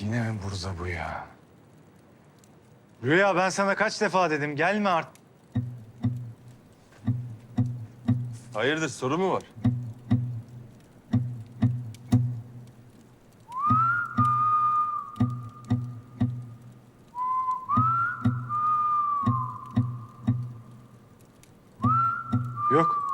Yine mi burada bu ya? Rüya ben sana kaç defa dedim gelme artık. Hayırdır soru mu var? Yok.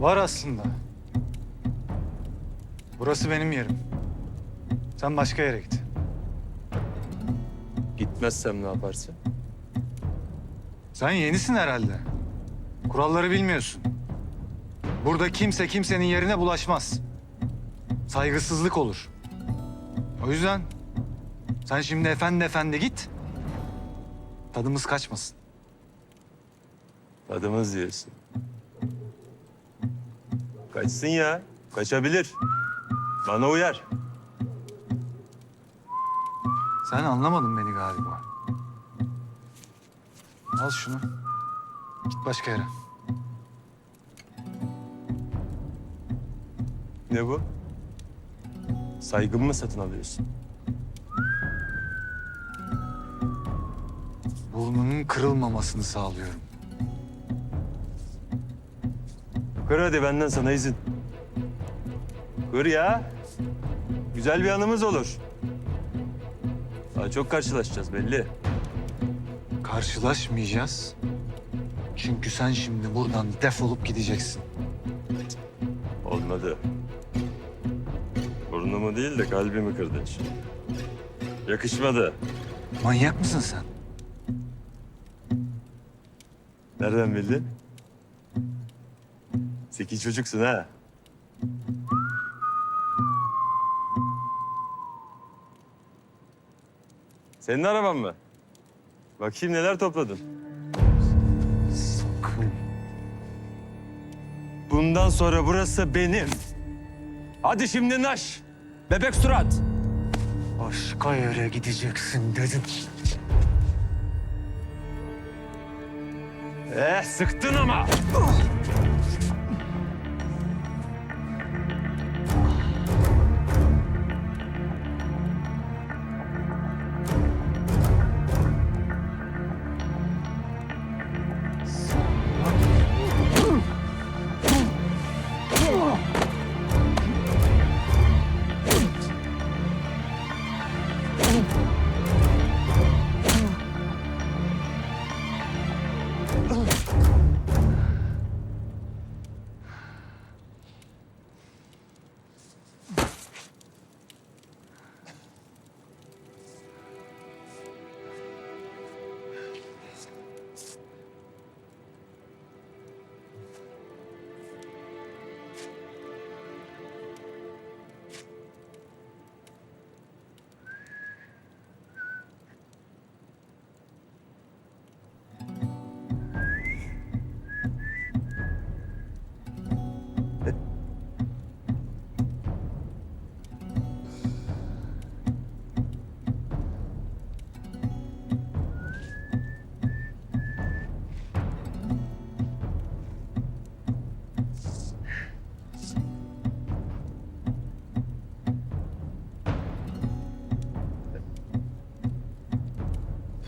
Var aslında. Burası benim yerim. Sen başka yere git. Gitmezsem ne yaparsın? Sen yenisin herhalde. Kuralları bilmiyorsun. Burada kimse kimsenin yerine bulaşmaz. Saygısızlık olur. O yüzden sen şimdi efendi efendi git. Tadımız kaçmasın. Adımız diyorsun. Kaçsın ya. Kaçabilir. Bana uyar. Sen anlamadın beni galiba. Al şunu. Git başka yere. Ne bu? Saygımı mı satın alıyorsun? Burnunun kırılmamasını sağlıyorum. Kır hadi benden sana izin. Kır ya. Güzel bir anımız olur. Daha çok karşılaşacağız belli. Karşılaşmayacağız. Çünkü sen şimdi buradan defolup gideceksin. Olmadı. Burnumu değil de kalbimi kırdın şimdi. Yakışmadı. Manyak mısın sen? Nereden bildin? Zeki çocuksun ha. Senin araban mı? Bakayım neler topladın. Sakın. Bundan sonra burası benim. Hadi şimdi naş. Bebek surat. Başka yere gideceksin dedim. Eh sıktın ama.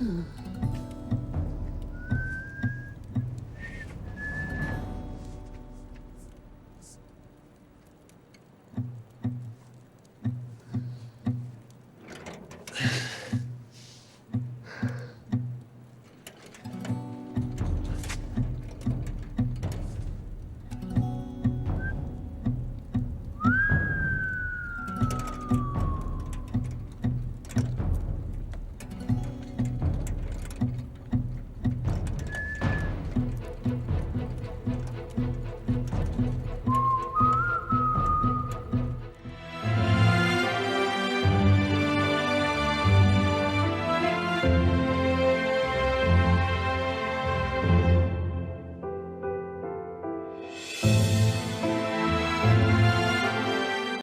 Hmm.